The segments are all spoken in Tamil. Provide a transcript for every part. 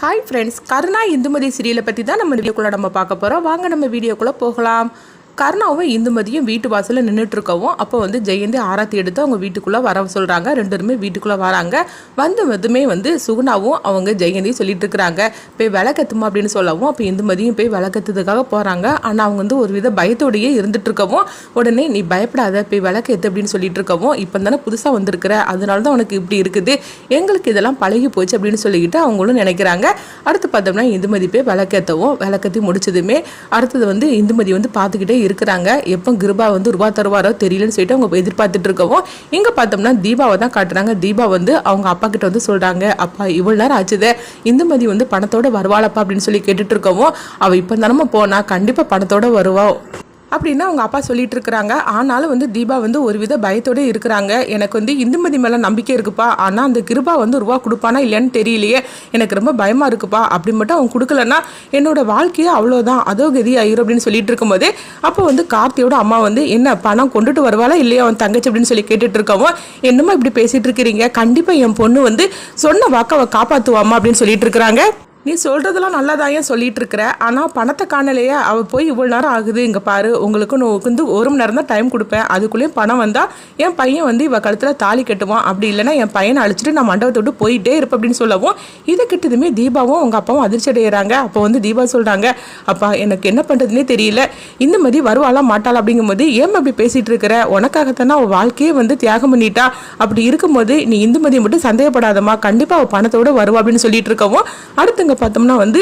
ஹாய் ஃப்ரெண்ட்ஸ் கருணா இந்துமதி சீரியலை பற்றி தான் நம்ம வீடியோக்குள்ளே நம்ம பார்க்க போகிறோம் வாங்க நம்ம வீடியோக்குள்ளே போகலாம். கருணாவும் இந்துமதியும் வீட்டு வாசலில் நின்றுட்டு இருக்கவும் அப்போ வந்து ஜெயந்தி ஆராத்தி எடுத்து அவங்க வீட்டுக்குள்ளே வர சொல்கிறாங்க ரெண்டு பேருமே வீட்டுக்குள்ளே வராங்க. வந்ததுமே வந்து சுகுணாவும் அவங்க ஜெயந்தியும் சொல்லிட்டு இருக்கிறாங்க போய் விளக்கத்துமா அப்படின்னு சொல்லவும் அப்போ இந்துமதியும் போய் விளக்கத்துக்காக போகிறாங்க ஆனால் அவங்க வந்து ஒரு வித பயத்தோடையே இருந்துட்டு இருக்கவும் உடனே நீ பயப்படாத போய் விளக்கத்து அப்படின்னு சொல்லிட்டு இருக்கவும் இப்போ தானே புதுசாக வந்திருக்கிற. அதனால தான் உனக்கு இப்படி இருக்குது. எங்களுக்கு இதெல்லாம் பழகி போச்சு அப்படின்னு சொல்லிக்கிட்டு அவங்களும் நினைக்கிறாங்க. அடுத்து பார்த்தோம்னா இந்துமதி போய் விளக்கேற்றவும் விளக்கத்தி முடிச்சதுமே அடுத்தது வந்து இந்துமதி வந்து பார்த்துக்கிட்டே இருக்கிறாங்க. எப்போ கிருபா வந்து ரூபா தருவாரோ தெரியலன்னு சொல்லிட்டு அவங்க எதிர்பார்த்துட்டு இருக்கவும் இங்கே பார்த்தோம்னா தீபாவை தான் காட்டுறாங்க. தீபா வந்து அவங்க அப்பா கிட்ட வந்து சொல்கிறாங்க அப்பா இவ்வளோ நேரம் ஆச்சுதே. இந்துமதி வந்து பணத்தோட வருவாளப்பா அப்படின்னு சொல்லி கேட்டுட்டு இருக்கவும் அவள் இப்போ தானே போனா. கண்டிப்பாக பணத்தோட வருவா. அப்படின்னு அவங்க அப்பா சொல்லிட்டு இருக்கிறாங்க ஆனாலும் வந்து தீபா வந்து ஒரு வித பயத்தோட இருக்கிறாங்க. எனக்கு வந்து இந்துமதி மேலே நம்பிக்கை இருக்குப்பா. ஆனால் அந்த கிருபா வந்து ரூபா கொடுப்பானா இல்லையான்னு தெரியலையே. எனக்கு ரொம்ப பயமாக இருக்குப்பா. அப்படி மட்டும் அவன் கொடுக்கலன்னா என்னோட வாழ்க்கையே அவ்வளோதான் அதோ கதி ஆயிரும் அப்படின்னு சொல்லிட்டு இருக்கும்போது அப்போ வந்து கார்த்தியோட அம்மா வந்து என்ன பணம் கொண்டுட்டு வருவாளா இல்லையா அவன் தங்கச்சி? அப்படின்னு சொல்லி கேட்டுட்டு இருக்கவும் என்னமோ இப்படி பேசிட்டு இருக்கிறீங்க கண்டிப்பாக என் பொண்ணு வந்து சொன்ன வாக்கை அவள் காப்பாற்றுவாமா அப்படின்னு சொல்லிட்டு இருக்கிறாங்க நீ சொல்கிறதெல்லாம் நல்லதாக ஏன் சொல்லிட்டு இருக்கிற ஆனால் பணத்தை காணலையே. அவள் போய் இவ்வளோ நேரம் ஆகுது. இங்கே பாரு உங்களுக்கு நான் வந்து ஒரு மணி நேரம் தான் டைம் கொடுப்பேன். அதுக்குள்ளேயும் பணம் வந்தால் என் பையன் வந்து இவள் கழுத்தில் தாலி கட்டுவான். அப்படி இல்லைன்னா என் பையனை அழைச்சிட்டு நான் மண்டபத்தை விட்டு போயிட்டே இருப்பேன் அப்படின்னு சொல்லவும் இதை கிட்டதுமே தீபாவும் அவங்க அப்பாவும் அதிர்ச்சி அடைகிறாங்க அப்போ வந்து தீபா சொல்கிறாங்க அப்பா எனக்கு என்ன பண்ணுறதுனே தெரியல. இந்த மாதிரி வருவாளா மாட்டாளா? அப்படிங்கும்போது ஏன் அப்படி பேசிகிட்டு இருக்கிற உனக்காகத்தானே அவள் வாழ்க்கையே வந்து தியாகம் பண்ணிட்டா. அப்படி இருக்கும்போது நீ இந்துமதியை மட்டும் சந்தேகப்படாதம்மா. கண்டிப்பாக அவள் பணத்தோட வருவா அப்படின்னு சொல்லிட்டு இருக்கவும் பார்த்தோம்னா வந்து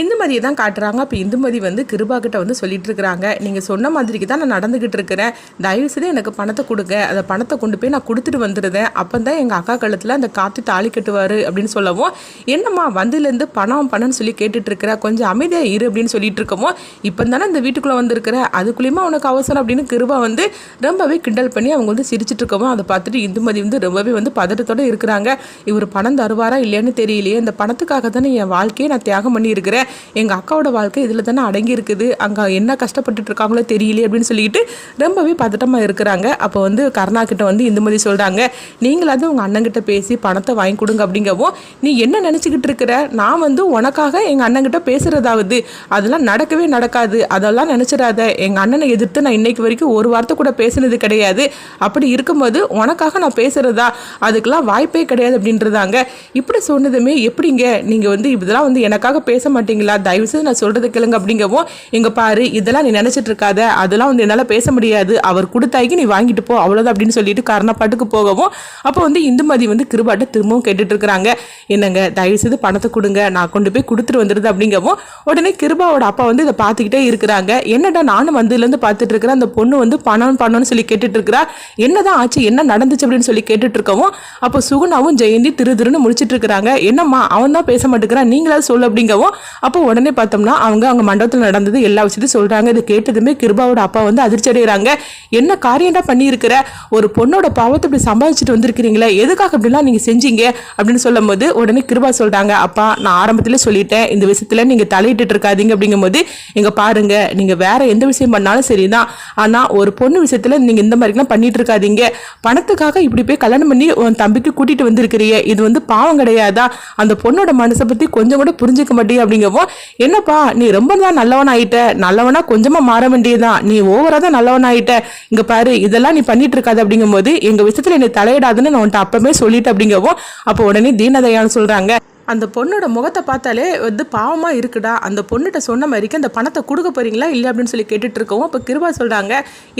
இந்துமதியை தான் காட்டுறாங்க. அப்போ இந்துமதி வந்து கிருபா கிட்ட வந்து சொல்லிட்டு இருக்கிறாங்க நீங்கள் சொன்ன மாதிரிக்கு தான் நான் நடந்துக்கிட்டு இருக்கிறேன். தயவு செய்து எனக்கு பணத்தை கொடுங்க. அந்த பணத்தை கொண்டு போய் நான் கொடுத்துட்டு வந்துடுறேன் அப்போ தான் எங்கள் அக்கா கழுத்தில் அந்த காத்தி தாலி கட்டுவார் அப்படின்னு சொல்லவும் என்னம்மா வந்ததுலேருந்து பணம் பணம்னு சொல்லி கேட்டுட்டு இருக்கிற கொஞ்சம் அமைதியாக இரு அப்படின்னு சொல்லிட்டு இருக்கமோ இப்போ தானே இந்த வீட்டுக்குள்ளே வந்திருக்கிற அதுக்குள்ளேயுமா உனக்கு அவசரம் அப்படின்னு கிருபா வந்து ரொம்பவே கிண்டல் பண்ணி அவங்க வந்து சிரிச்சிட்டு இருக்கவும் அதை பார்த்துட்டு இந்துமதி வந்து ரொம்பவே வந்து பதட்டத்தோடு இருக்கிறாங்க. இவர் பணம் தருவாரா இல்லையான்னு தெரியலையே. இந்த பணத்துக்காக தானே என் வாழ்க்கையை நான் தியாகம் பண்ணியிருக்கிறேன். எங்கள் அக்காவோட வாழ்க்கை இதில் தானே அடங்கி இருக்குது அங்கே என்ன கஷ்டப்பட்டுட்டு இருக்காங்களோ தெரியலையே அப்படின்னு சொல்லிட்டு ரொம்பவே பதட்டமாக இருக்கிறாங்க. அப்போ வந்து கருணா கிட்ட வந்து இந்த மாதிரி சொல்கிறாங்க நீங்களாவது உங்கள் அண்ணங்கிட்ட பேசி பணத்தை வாங்கி கொடுங்க அப்படிங்கவும் நீ என்ன நினச்சிக்கிட்டு இருக்கிற? நான் வந்து உனக்காக எங்கள் அண்ணங்கிட்ட பேசுகிறதாவது அதெல்லாம் நடக்கவே நடக்காது. அதெல்லாம் நினச்சிடாத. எங்கள் அண்ணனை எதிர்த்து நான் இன்னைக்கு வரைக்கும் ஒரு வார்த்தை கூட பேசுனது கிடையாது. அப்படி இருக்கும்போது உனக்காக நான் பேசுகிறதா அதுக்கெல்லாம் வாய்ப்பே கிடையாது அப்படின்றதாங்க. இப்படி சொன்னதுமே எப்படிங்க? நீங்கள் வந்து இதெல்லாம் வந்து எனக்காக பேச மாட்டேன் மாட்டீங்களா? தயவு செய்து நான் சொல்கிறது கேளுங்க அப்படிங்கவும் இங்கே பாரு இதெல்லாம் நீ நினச்சிட்டு இருக்காத. அதெல்லாம் வந்து என்னால் பேச முடியாது. அவர் கொடுத்தாய்க்கு நீ வாங்கிட்டு போ. அவ்வளோதான் அப்படின்னு சொல்லிட்டு கர்ணப்பாட்டுக்கு போகவும் அப்போ வந்து இந்துமதி வந்து கிருபாட்ட திரும்பவும் கேட்டுட்டு இருக்கிறாங்க. என்னங்க தயவு செய்து பணத்தை கொடுங்க. நான் கொண்டு போய் கொடுத்துட்டு வந்துடுது அப்படிங்கவும் உடனே கிருபாவோட அப்பா வந்து இதை பார்த்துக்கிட்டே இருக்கிறாங்க. என்னடா நானும் வந்ததுலேருந்து பார்த்துட்டு இருக்கிறேன். அந்த பொண்ணு வந்து பணம் பணம்னு சொல்லி கேட்டுட்டு இருக்கிறா. என்னதான் ஆச்சு? என்ன நடந்துச்சு? அப்படின்னு சொல்லி கேட்டுட்டு இருக்கவும் அப்போ சுகுணாவும் ஜெயந்தி திரு திருன்னு முடிச்சிட்டு இருக்கிறாங்க. என்னம்மா அவன் தான் பேச மாட்டேங்கிறான். நீங்களாவது சொல்லு அப்படிங்கவும் அப்போ உடனே பார்த்தோம்னா அவங்க அவங்க மண்டபத்தில் நடந்தது எல்லா விஷயத்தையும் சொல்கிறாங்க இதை கேட்டதுமே கிருபாவோட அப்பா வந்து அதிர்ச்சி அடைகிறாங்க என்ன காரியம்டா பண்ணியிருக்கிற? ஒரு பொண்ணோட பாவத்தை இப்படி சம்பாதிச்சுட்டு வந்திருக்கிறீங்களே? எதுக்காக அப்படிலாம் நீங்கள் செஞ்சீங்க? அப்படின்னு சொல்லும்போது உடனே கிருபா சொல்கிறாங்க அப்பா நான் ஆரம்பத்தில் சொல்லிட்டேன். இந்த விஷயத்தில் நீங்கள் தலையிட்டு இருக்காதீங்க. அப்படிங்கும்போது இங்கே பாருங்க நீங்கள் வேற எந்த விஷயம் பண்ணாலும் சரிதான். ஆனால் ஒரு பொண்ணு விஷயத்தில் நீங்கள் இந்த மாதிரிலாம் பண்ணிட்டு இருக்காதீங்க. பணத்துக்காக இப்படி போய் கல்யாணம் பண்ணி உன் தம்பிக்கு கூட்டிகிட்டு வந்திருக்கிறீங்க. இது வந்து பாவம் கிடையாதா? அந்த பொண்ணோட மனசை பற்றி கொஞ்சம் கூட புரிஞ்சுக்க மாட்டேங்க. அப்படிங்கவும் என்னப்பா நீ ரொம்ப தான் நல்லவன் ஆயிட்ட நல்லவனா கொஞ்சமா மாற வேண்டியதுதான். நீ ஓவரா தான் நல்லவன் ஆயிட்ட இங்க பாரு இதெல்லாம் நீ பண்ணிட்டு இருக்காது அப்படிங்கும்போது எங்க விஷயத்துல என்னை தலையிடாதுன்னு நான் உன்ட்ட அப்பவே சொல்லிட்டு அப்படிங்கவும் அப்போ உடனே தீனதயான்னு சொல்றாங்க. அந்த பொண்ணோட முகத்தை பார்த்தாலே வந்து பாவமாக இருக்குடா. அந்த பொண்ணுகிட்ட சொன்ன மாதிரிக்கு அந்த பணத்தை கொடுக்க போகிறீங்களா இல்லை அப்படின்னு சொல்லி கேட்டுட்டு இருக்கவும் இப்போ கிருபா சொல்கிறாங்க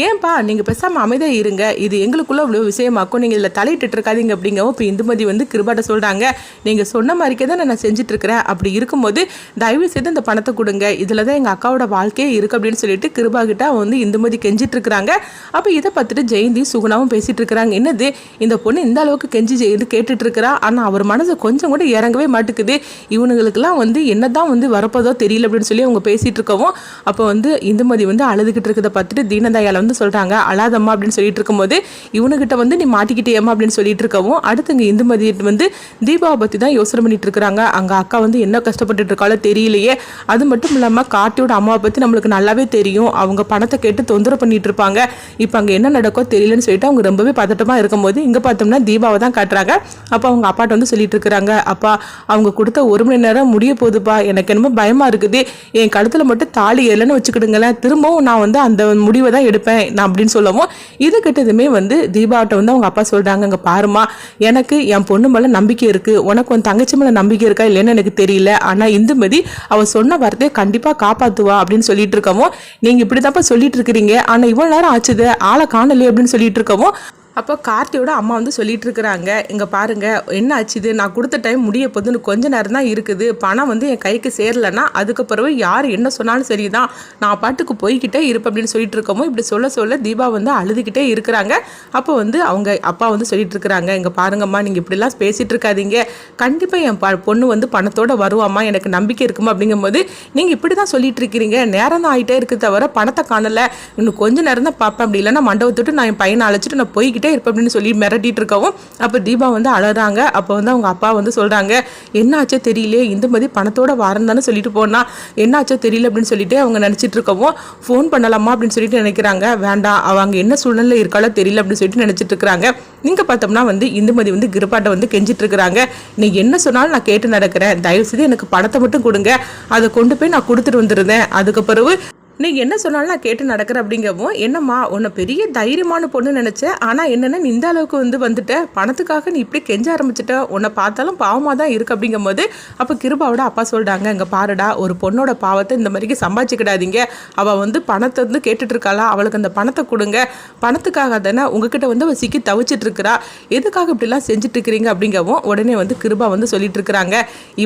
ஏன்பா நீங்கள் பேசாமல் அமைதியாக இருங்க. இது எங்களுக்குள்ளே இவ்வளோ விஷயமாக்கும். நீங்கள் இதில் தலையிட்டு இருக்காதீங்க அப்படிங்கவும் இப்போ இந்துமதி வந்து கிருபாட்ட சொல்கிறாங்க நீங்கள் சொன்ன மாதிரிக்கே தான் நான் செஞ்சிட்ருக்கிறேன் அப்படி இருக்கும்போது தயவு செய்து இந்த பணத்தை கொடுங்க. இதில் தான் எங்கள் அக்காவோட வாழ்க்கையே இருக்குது அப்படின்னு சொல்லிட்டு கிருபா கிட்ட அவன் வந்து இந்துமதி கெஞ்சிட்ருக்கிறாங்க அப்போ இதை பார்த்துட்டு ஜெயந்தி சுகுணாவும் பேசிகிட்டு இருக்கிறாங்க. என்னது இந்த பொண்ணு இந்த அளவுக்கு கெஞ்சி ஜெயந்தி கேட்டுட்ருக்கிறா ஆனால் அவர் மனசு கொஞ்சம் கூட இறங்கவே மாட்டுக்குது. இவனுங்களுக்கெல்லாம் வந்து என்ன தான் வந்து வரப்போதோ தெரியல அப்படின்னு சொல்லி அவங்க பேசிகிட்டு இருக்கவும் அப்போ வந்து இந்துமதி வந்து அழுதுகிட்டு இருக்கிறத பார்த்துட்டு தீனதயால வந்து சொல்கிறாங்க அழாதம்மா அப்படின்னு சொல்லிட்டு இருக்கும்போது இவனுக்கிட்ட வந்து நீ மாட்டிக்கிட்டேம்மா அப்படின்னு சொல்லிட்டு இருக்கவும் அடுத்து இங்கே இந்துமதி வந்து தீபாவை பற்றி தான் யோசனை பண்ணிட்டு இருக்கிறாங்க. அங்கே அக்கா வந்து என்ன கஷ்டப்பட்டுட்டு இருக்காளோ தெரியலையே. அது மட்டும் இல்லாமல் கார்த்தியோட அம்மாவை பற்றி நம்மளுக்கு நல்லாவே தெரியும். அவங்க பணத்தை கேட்டு தொந்தரவு பண்ணிட்டு இருப்பாங்க. இப்போ அங்கே என்ன நடக்கோ தெரியலன்னு சொல்லிட்டு அவங்க ரொம்பவே பதட்டமாக இருக்கும்போது இங்கே பார்த்தோம்னா தீபாவை தான் காட்டுறாங்க. அப்போ அவங்க அப்பாட்ட வந்து சொல்லிட்டு இருக்கிறாங்க அப்பா அவங்க கொடுத்த ஒரு மணி நேரம் முடிய போகுதுப்பா. எனக்கு என்னமோ பயமா இருக்குது. என் கழுத்துல மட்டும் தாலி இல்லைன்னு வச்சுக்கிடுங்களேன். திரும்பவும் நான் வந்து அந்த முடிவை தான் எடுப்பேன். நான் அப்படின்னு சொல்லவும் இது கிட்டதுமே வந்து தீபாவட்ட வந்து அவங்க அப்பா சொல்றாங்க அங்க பாருமா எனக்கு என் பொண்ணு மேல நம்பிக்கை இருக்கு. உனக்கு உன் தங்கச்சி மேல நம்பிக்கை இருக்கா இல்லைன்னு எனக்கு தெரியல. ஆனா இந்துமதி அவ சொன்ன வார்த்தையை கண்டிப்பா காப்பாத்துவா அப்படின்னு சொல்லிட்டு இருக்கவும் நீங்க இப்படிதான்ப்பா சொல்லிட்டு இருக்கிறீங்க. ஆனா இவ்வளவு நேரம் ஆச்சுது. ஆளை காணலையே அப்படின்னு சொல்லிட்டு இருக்கவும் அப்போ கார்த்தியோட அம்மா வந்து சொல்லிட்டு இருக்கிறாங்க. இங்கே பாருங்கள் என்ன ஆச்சுது நான் கொடுத்த டைம் முடிய போதுன்னு கொஞ்ச நேரம் தான் இருக்குது. பணம் வந்து என் கைக்கு சேரலன்னா அதுக்கு யார் என்ன சொன்னாலும் சரி தான் நான் பாட்டுக்கு போய்கிட்டே இருப்பேன் அப்படின்னு சொல்லிட்டு இருக்கோமோ இப்படி சொல்ல சொல்ல தீபா வந்து அழுதுகிட்டே இருக்கிறாங்க. அப்போ வந்து அவங்க அப்பா வந்து சொல்லிட்டு இருக்கிறாங்க இங்கே பாருங்கம்மா நீங்கள் இப்படிலாம் பேசிகிட்டு இருக்காதீங்க. கண்டிப்பாக என் ப- பொண்ணு வந்து பணத்தோடு வருவாம்மா. எனக்கு நம்பிக்கை இருக்குமா? அப்படிங்கும்போது நீங்கள் இப்படி தான் சொல்லிட்டு இருக்கிறீங்க. நேரம் தான் ஆகிட்டே இருக்கு தவிர பணத்தை காணலை. இன்னும் கொஞ்ச நேரம் தான் பார்ப்பேன். அப்படி இல்லைன்னா மண்டபத்துட்டு நான் என் பையனை அழைச்சிட்டு நான் போய்கிட்டே இருப்பேன் அப்படின்னு சொல்லி மிரட்டிட்டு இருக்கவும் அப்போ தீபா வந்து அழகிறாங்க அப்போ வந்து அவங்க அப்பா வந்து சொல்கிறாங்க என்னாச்சோ தெரியல இந்துமதி பணத்தோட வாரம் தானே சொல்லிட்டு போனா என்னாச்சோ தெரியல அப்படின்னு சொல்லிட்டு அவங்க நினச்சிட்டு இருக்கவும் ஃபோன் பண்ணலாமா? அப்படின்னு சொல்லிட்டு நினைக்கிறாங்க. வேண்டாம் அவங்க என்ன சூழ்நிலை இருக்காளோ தெரியல அப்படின்னு சொல்லிட்டு நினச்சிட்டு இருக்கிறாங்க. நீங்க பார்த்தோம்னா வந்து இந்துமதி வந்து கிருப்பாட்டை வந்து கெஞ்சிட்டு இருக்கிறாங்க. நீ என்ன சொன்னாலும் நான் கேட்டு நடக்கிறேன். தயவு செய்து எனக்கு பணத்தை மட்டும் கொடுங்க. அதை கொண்டு போய் நான் கொடுத்துட்டு வந்துருந்தேன் அதுக்கு பிறகு நீ என்ன சொன்னாலும் நான் கேட்டு நடக்கிறேன் அப்படிங்கவும் என்னம்மா உன்னை பெரிய தைரியமான பொண்ணு நினச்சேன் ஆனால் என்னென்ன நீ இந்த அளவுக்கு வந்து வந்துட்ட பணத்துக்காக நீ இப்படி கெஞ்ச ஆரம்பிச்சிட்ட உன்னை பார்த்தாலும் பாவமாக தான் இருக்கு அப்படிங்கும்போது அப்போ கிருபாவோட அப்பா சொல்கிறாங்க இங்கே பாருடா ஒரு பொண்ணோட பாவத்தை இந்த மாதிரிக்கு சம்பாதிச்சுக்கிடாதீங்க. அவள் வந்து பணத்தை வந்து கேட்டுட்டு இருக்காளா அவளுக்கு அந்த பணத்தை கொடுங்க. பணத்துக்காக தானே உங்ககிட்ட வந்து அவள் சிக்கி தவிச்சிட்டு இருக்கிறா. எதுக்காக இப்படிலாம் செஞ்சுட்டு இருக்கிறீங்க அப்படிங்கவும் உடனே வந்து கிருபா வந்து சொல்லிட்டு இருக்கிறாங்க.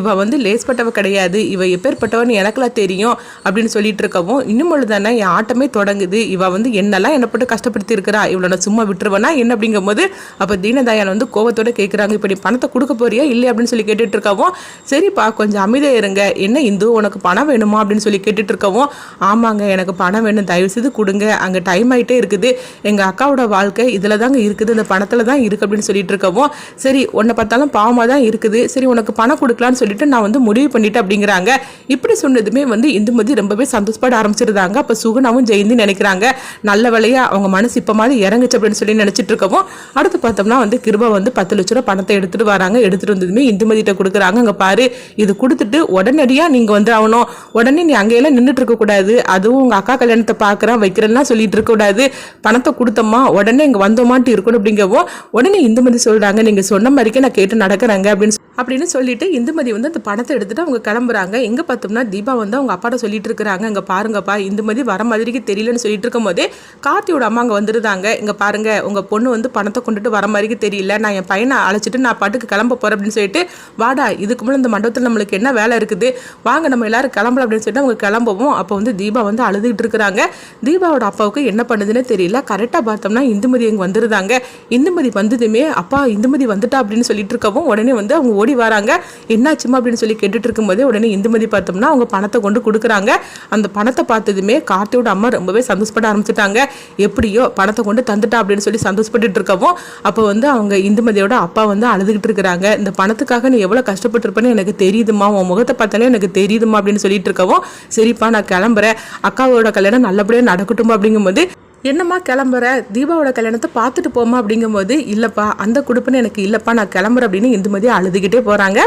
இவ வந்து லேஸ்பட்டவ கிடையாது. இவ எப்பேற்பட்டவன்னு எனக்குலாம் தெரியும். அப்படின்னு சொல்லிட்டு இருக்கவும் இன்னும் தானே என் ஆட்டமே தொடங்குது. இவ வந்து என்னெல்லாம் என்ன போட்டு கஷ்டப்படுத்தி இருக்கிறா இவளை நான் சும்மா விட்டுருவேனா என்ன அப்படிங்கும்போது அப்போ தீனதயான் வந்து கோவத்தோட கேட்குறாங்க இப்போ நீ பணத்தை கொடுக்க போறியா இல்லை அப்படின்னு சொல்லி கேட்டுட்டு இருக்கவும் சரிப்பா கொஞ்சம் அமைதியாக இருங்க. என்ன இந்து உனக்கு பணம் வேணுமா? அப்படின்னு சொல்லி கேட்டுட்டு இருக்கவும் ஆமாங்க எனக்கு பணம் வேணும். தயவு செய்து கொடுங்க. அங்கே டைம் ஆயிட்டே இருக்குது. எங்கள் அக்காவோட வாழ்க்கை இதில் தாங்க இருக்குது. இந்த பணத்தில் தான் இருக்குது அப்படின்னு சொல்லிட்டு இருக்கவும் சரி உன்னை பார்த்தாலும் பாவமாக தான் இருக்குது. சரி உனக்கு பணம் கொடுக்கலான்னு சொல்லிட்டு நான் வந்து முடிவு பண்ணிட்டேன் அப்படிங்கிறாங்க. இப்படி சொன்னதுமே வந்து இந்துமதி ரொம்பவே சந்தோஷப்பட ஆரம்பிச்சிருந்தாங்க அப்போ சுகுணாவும் ஜெயந்தி நினைக்கிறாங்க நல்ல வேலையாக அவங்க மனசு இப்போ மாதிரி இறங்குச்சு அப்படின்னு சொல்லி நினச்சிட்டு இருக்கவும் அடுத்து பார்த்தோம்னா வந்து கிருபா வந்து பத்து லட்ச ரூபா பணத்தை எடுத்துகிட்டு வராங்க. எடுத்துகிட்டு வந்ததுமே இந்துமதிட்ட கொடுக்குறாங்க. அங்கே பாரு இது கொடுத்துட்டு உடனடியாக நீங்கள் வந்து ஆகணும் உடனே நீ அங்கேயெல்லாம் நின்றுட்டு இருக்கக்கூடாது அதுவும் உங்கள் அக்கா கல்யாணத்தை பார்க்குறேன் வைக்கிறேன்னா சொல்லிட்டு இருக்கக்கூடாது பணத்தை கொடுத்தோமா உடனே இங்கே வந்தோமான்ட்டு இருக்கணும் அப்படிங்கவும் உடனே இந்துமதி சொல்கிறாங்க நீங்கள் சொன்ன மாதிரிக்கே நான் கேட்டு நடக்கிறேங்க அப்படின்னு அப்படின்னு சொல்லிட்டு இந்துமதி வந்து அந்த பணத்தை எடுத்துகிட்டு அவங்க கிளம்புறாங்க. எங்கே பார்த்தோம்னா தீபா வந்து அவங்க அப்பாட்ட சொல்லிட்டு இருக்கிறாங்க. அங்கே பாருங்கப்பா இந்துமதி வர மாதிரிக்கு தெரியலன்னு சொல்லிட்டு இருக்கும்போதே கார்த்தியோட அம்மா அங்கே வந்துருந்தாங்க. இங்கே பாருங்கள் உங்கள் பொண்ணு வந்து பணத்தை கொண்டுட்டு வர மாதிரிக்கு தெரியல. நான் என் பையனை அழைச்சிட்டு நான் பாட்டுக்கு கிளம்ப போகிறேன் அப்படின்னு சொல்லிட்டு வாடா இதுக்கு முன்னாடி இந்த மண்டபத்தில் நம்மளுக்கு என்ன வேலை இருக்குது? வாங்க நம்ம எல்லாரும் கிளம்பலாம் அப்படின்னு சொல்லிட்டு அவங்க கிளம்பவும் அப்போ வந்து தீபா வந்து அழுதுகிட்டு இருக்கிறாங்க. தீபாவோட அப்பாவுக்கு என்ன பண்ணுதுன்னு தெரியல. கரெக்டாக பார்த்தோம்னா இந்துமதி இங்கே வந்துருந்தாங்க. இந்துமதி வந்ததுமே அப்பா இந்துமதி வந்துட்டா அப்படின்னு சொல்லிட்டு இருக்கவும் உடனே வந்து அவங்க ஓடி வராங்க. என்னாச்சுமா அப்படின்னு சொல்லி கேட்டுட்டு இருக்கும்போதே உடனே இந்துமதி பார்த்தோம்னா அவங்க பணத்தை கொண்டு கொடுக்குறாங்க. அந்த பணத்தை பார்த்து பார்த்ததுமே கார்த்தியோட அம்மா ரொம்பவே சந்தோஷப்பட ஆரம்பிச்சிட்டாங்க. எப்படியோ பணத்தை கொண்டு தந்துட்டா அப்படின்னு சொல்லி சந்தோஷப்பட்டுட்டு இருக்கவும் அப்போ வந்து அவங்க இந்துமதியோட அப்பா வந்து அழுதுகிட்டு இருக்கிறாங்க. இந்த பணத்துக்காக நீ எவ்வளோ கஷ்டப்பட்டுருப்பேன்னு எனக்கு தெரியுதுமா உன் முகத்தை பார்த்தாலே எனக்கு தெரியுதுமா அப்படின்னு சொல்லிட்டு இருக்கவும் சரிப்பா நான் கிளம்புறேன். அக்காவோட கல்யாணம் நல்லபடியாக நடக்கட்டும் அப்படிங்கும்போது என்னம்மா கிளம்புற? தீபாவோட கல்யாணத்தை பார்த்துட்டு போமா அப்படிங்கும்போது இல்லைப்பா அந்த குடுப்புன்னு எனக்கு இல்லைப்பா நான் கிளம்புறேன் அப்படின்னு இந்துமதி அழுதுகிட்டே போகிறாங்க